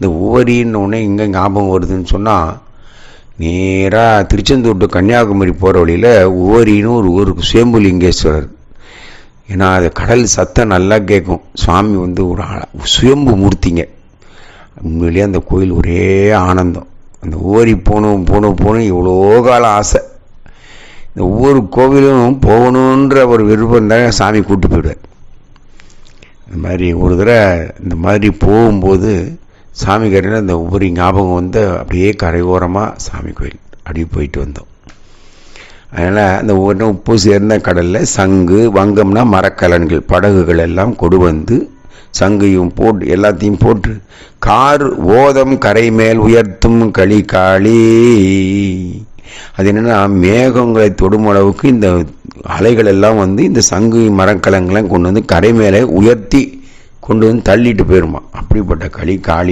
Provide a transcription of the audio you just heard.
இந்த உவரின்னு ஒன்று எங்கே ஞாபகம் வருதுன்னு சொன்னால் நேராக திருச்செந்தூர் டு கன்னியாகுமரி போகிற வழியில் உவரின்னு ஒரு ஊருக்கு சுயம்புலிங்கேஸ்வரர். ஏன்னா அது கடல் சத்தம் நல்லா கேட்கும் சுவாமி வந்து ஒரு அழ- சுயம்பு மூர்த்திங்க. உண்மையிலேயே அந்த கோயில் ஒரே ஆனந்தம். அந்த ஓரி போகணும் போகணும் போகணும் எவ்வளோ காலம் ஆசை. இந்த ஒவ்வொரு கோவிலும் போகணுன்ற ஒரு விருப்பம் தான் சாமி கூப்பிட்டு போயிடுவார். இந்த மாதிரி ஒரு தடவை இந்த மாதிரி போகும்போது சாமி கரையில் அந்த ஒவ்வொரு ஞாபகம் வந்து அப்படியே கரையோரமாக சாமி கோயில். அப்படியே போயிட்டு வந்தோம். அதனால் அந்த ஒவ்வொரு உப்பு சேர்ந்த கடலில் சங்கு வங்கம்னா மரக்கலன்கள் படகுகள் எல்லாம் கொடு வந்து சங்கையும் போட்டு எல்லாத்தையும் போட்டு கார் ஓதம் கரை மேல் உயர்த்தும் களி காளி அது என்னென்னா மேகங்களை தொடும் அளவுக்கு இந்த அலைகள் எல்லாம் வந்து இந்த சங்கு மரக்கலங்களையும் கொண்டு வந்து கரை மேலே உயர்த்தி கொண்டு வந்து தள்ளிட்டு போயிருமா. அப்படிப்பட்ட களி காளி